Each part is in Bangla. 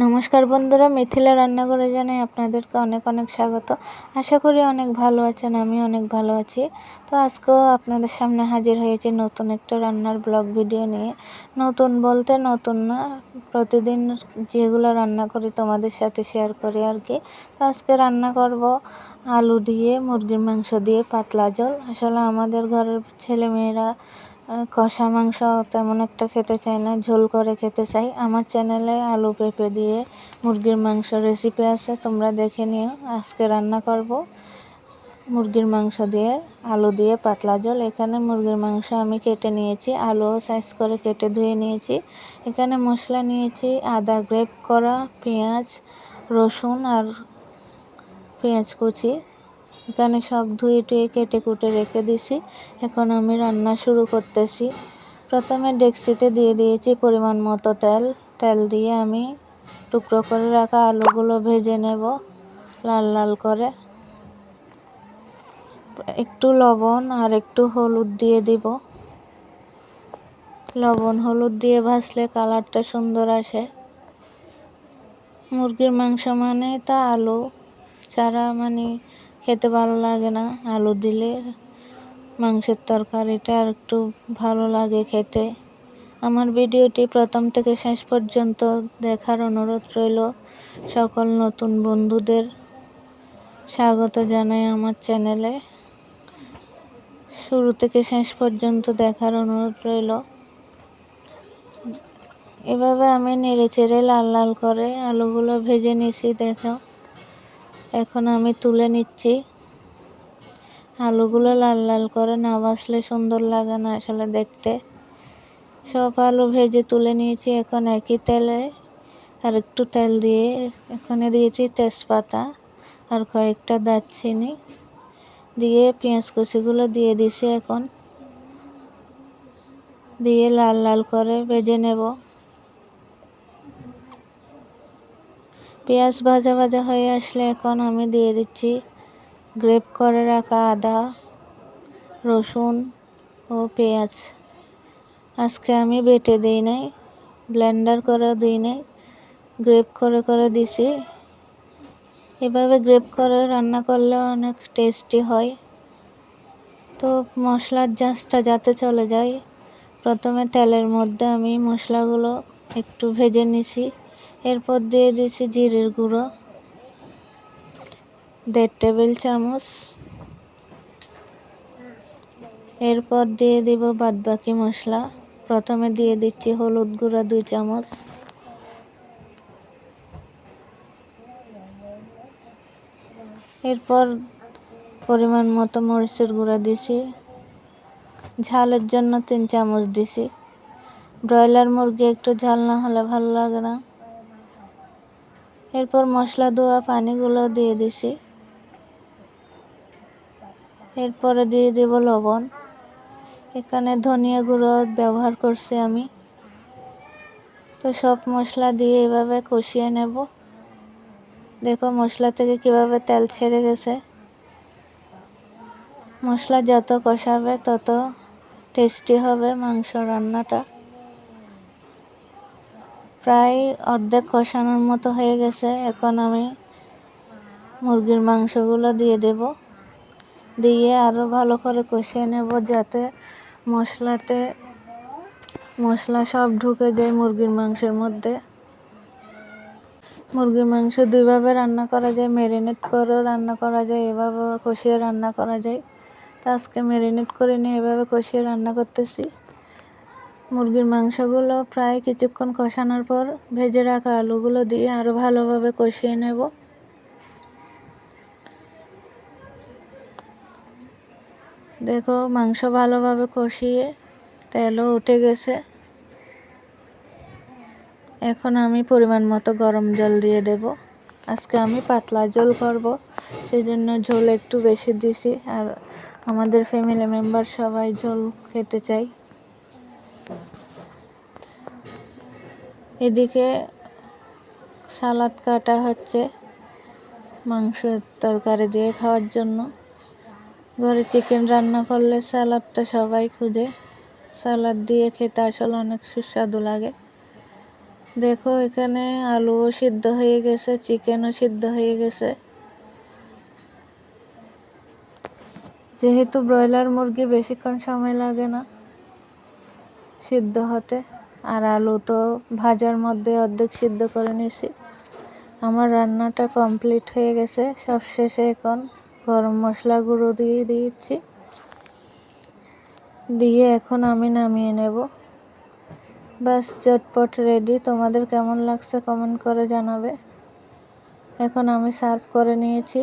নমস্কার বন্ধুরা, মিথিলা রান্নাঘরে জানাই আপনাদেরকে অনেক অনেক স্বাগত। আশা করি অনেক ভালো আছেন, আমি অনেক ভালো আছি। তো আজকেও আপনাদের সামনে হাজির হয়েছি নতুন একটা রান্নার ব্লগ ভিডিও নিয়ে। নতুন বলতে নতুন না, প্রতিদিন যেগুলো রান্না করি তোমাদের সাথে শেয়ার করি আর কি। তো আজকে রান্না করব আলু দিয়ে, মুরগির মাংস দিয়ে পাতলা জল আসলে আমাদের ঘরের ছেলে মেয়েরা কষা মাংস তেমন একটা খেতে চাই না, ঝোল করে খেতে চাই। আমার চ্যানেলে আলু পেঁপে দিয়ে মুরগির মাংস রেসিপি আছে, তোমরা দেখে নিও। আজকে রান্না করব মুরগির মাংস দিয়ে, আলু দিয়ে পাতলা জল এখানে মুরগির মাংস আমি কেটে নিয়েছি, আলুও সাইজ করে কেটে ধুয়ে নিয়েছি। এখানে মশলা নিয়েছি, আদা গ্রেপ করা, পেঁয়াজ, রসুন আর পেঁয়াজ কুচি। এখানে সব ধুয়ে টুয়ে কেটে কুটে রেখে দিছি। এখন আমি রান্না শুরু করতেছি। প্রথমে ডেক্সিতে দিয়ে দিয়েছি পরিমাণ মতো তেল। তেল দিয়ে আমি টুকরো করে রাখা আলুগুলো ভেজে নেব লাল লাল করে। একটু লবণ আর একটু হলুদ দিয়ে দিব। লবণ হলুদ দিয়ে ভাজলে কালারটা সুন্দর আসে। মুরগির মাংস মানে তা আলু ছাড়া মানে খেতে ভালো লাগে না, আলু দিলে মাংসের তরকারিটা আর একটু ভালো লাগে খেতে। আমার ভিডিওটি প্রথম থেকে শেষ পর্যন্ত দেখার অনুরোধ রইল। সকল নতুন বন্ধুদের স্বাগত জানাই আমার চ্যানেলে। শুরু থেকে শেষ পর্যন্ত দেখার অনুরোধ রইল। এভাবে আমি নেড়ে চেড়ে লাল লাল করে আলুগুলো ভেজে নিছি, দেখো। এখন আমি তুলে নিচ্ছি। আলুগুলো লাল লাল করে না বাসলে সুন্দর লাগে না আসলে দেখতে। সব আলু ভেজে তুলে নিয়েছি এখন একই তেলে। আর একটু তেল দিয়ে এখানে দিয়েছি তেজপাতা আর কয়েকটা দারচিনি। দিয়ে পেঁয়াজ কুচিগুলো দিয়ে দিছি এখন। দিয়ে লাল লাল করে ভেজে নেব। পেঁয়াজ ভাজা ভাজা হয়ে আসলে এখন আমি দিয়ে দিচ্ছি গ্রেপ করে রাখা আদা, রসুন ও পেঁয়াজ। আজকে আমি বেটে দিই নাই, ব্লেন্ডার করে দিই নাই, গ্রেপ করে করে দিছি। এভাবে গ্রেপ করে রান্না করলে অনেক টেস্টি হয়। তো মশলার জাঁচটা যাতে চলে যায়, প্রথমে তেলের মধ্যে আমি মশলাগুলো একটু ভেজে নিছি। এরপর দিয়ে দিচ্ছি জিরের গুঁড়ো, দেড় টেবিল চামচ। এরপর দিয়ে দিব বাদবাকি মশলা, প্রথমে দিয়ে দিচ্ছি হলুদ গুঁড়া দুই চামচ। এরপর পরিমাণ মতো মরিচের গুঁড়া দিছি, ঝালের জন্য তিন চামচ দিছি। ব্রয়লার মুরগি একটু ঝাল না হলে ভালো লাগে না। এরপর মশলা, ধোয়া, পানিগুলো দিয়ে দিছি। এরপরে দিয়ে দেব লবণ। এখানে ধনিয়া গুঁড়ো ব্যবহার করছি আমি। তো সব মশলা দিয়ে এভাবে কষিয়ে নেব। দেখো মশলা থেকে কীভাবে তেল ছেড়ে গেছে। মশলা যত কষাবে তত টেস্টি হবে মাংস রান্নাটা। প্রায় অর্ধেক কষানোর মতো হয়ে গেছে। এখন আমি মুরগির মাংসগুলো দিয়ে দেব। দিয়ে আরও ভালো করে কষিয়ে নেব যাতে মশলাতে, মশলা সব ঢুকে যায় মুরগির মাংসের মধ্যে। মুরগির মাংস দুইভাবে রান্না করা যায় ম্যারিনেট করেও রান্না করা যায়, এভাবে কষিয়ে রান্না করা যায়। তো আজকে ম্যারিনেট করে নিয়ে এভাবে কষিয়ে রান্না করতেছি। মুরগির মাংসগুলো প্রায় কিছুক্ষণ কষানোর পর ভেজে রাখা আলুগুলো দিয়ে আরও ভালোভাবে কষিয়ে নেব। দেখো, মাংস ভালোভাবে কষিয়ে তেলও উঠে গেছে। এখন আমি পরিমাণ মতো গরম জল দিয়ে দেব। আজকে আমি পাতলা ঝোল করব সেই জন্য ঝোল একটু বেশি দিছি। আর আমাদের ফ্যামিলি মেম্বার সবাই ঝোল খেতে চাই এদিকে সালাদ কাটা হচ্ছে মাংসের তরকারি দিয়ে খাওয়ার জন্য। ঘরে চিকেন রান্না করলে সালাদটা সবাই খুঁজে। সালাদ দিয়ে খেতে আসলে অনেক সুস্বাদু লাগে। দেখো, এখানে আলুও সিদ্ধ হয়ে গেছে চিকেনও সিদ্ধ হয়ে গেছে। যেহেতু ব্রয়লার মুরগি বেশিক্ষণ সময় লাগে না সিদ্ধ হতে। আর আলু তো ভাজার মধ্যে অর্ধেক সিদ্ধ করে নিছি আমার রান্নাটা কমপ্লিট হয়ে গেছে। সব শেষে এখন গরম মশলা গুঁড়ো দিয়ে দিয়েছি দিয়ে এখন আমি নামিয়ে নেব। বাস, চটপট রেডি তোমাদের কেমন লাগছে কমেন্ট করে জানাবে। এখন আমি সার্ভ করে নিয়েছি।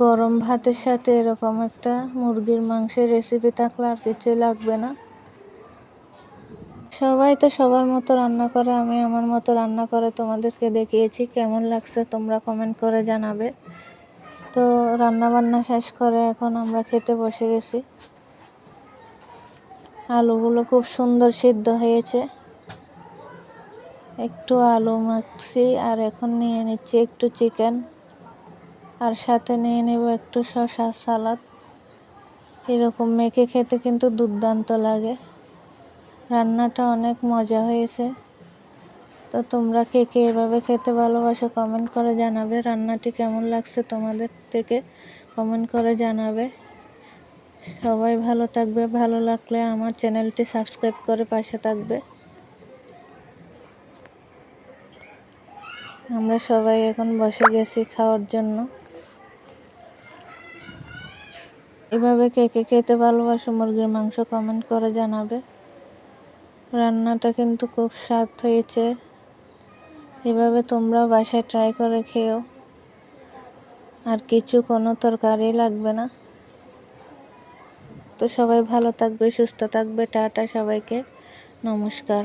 গরম ভাতের সাথে এরকম একটা মুরগির মাংসের রেসিপি থাকলে আর কিছুই লাগবে না। সবাই তো সবার মতো রান্না করে, আমি আমার মতো রান্না করে তোমাদেরকে দেখিয়েছি। কেমন লাগছে তোমরা কমেন্ট করে জানাবে। তো রান্না বান্না শেষ করে এখন আমরা খেতে বসে গেছি। আলুগুলো খুব সুন্দর সিদ্ধ হয়েছে। একটু আলু মাখছি আর এখন নিয়ে নিচ্ছি একটু চিকেন আর সাথে নিয়ে নেব একটু শসা সালাদ। এরকম মেখে খেতে কিন্তু দুর্দান্ত লাগে। রান্নাটা অনেক মজা হয়েছে। তো তোমরা কে কে এভাবে খেতে ভালোবাসো কমেন্ট করে জানাবে। রান্নাটি কেমন লাগছে তোমাদের থেকে কমেন্ট করে জানাবে। সবাই ভালো থাকবে। ভালো লাগলে আমার চ্যানেলটি সাবস্ক্রাইব করে পাশে থাকবে। আমরা সবাই এখন বসে গেছি খাওয়ার জন্য। এভাবে কে কে খেতে ভালোবাসো মুরগির মাংস কমেন্ট করে জানাবে। রান্নাটা কিন্তু খুব স্বাদ হয়েছে। এভাবে তোমরাও বাসায় ট্রাই করে খেও আর কিছু কোনো তরকারি লাগবে না। তো সবাই ভালো থাকবে, সুস্থ থাকবে। টাটা সবাইকে। নমস্কার।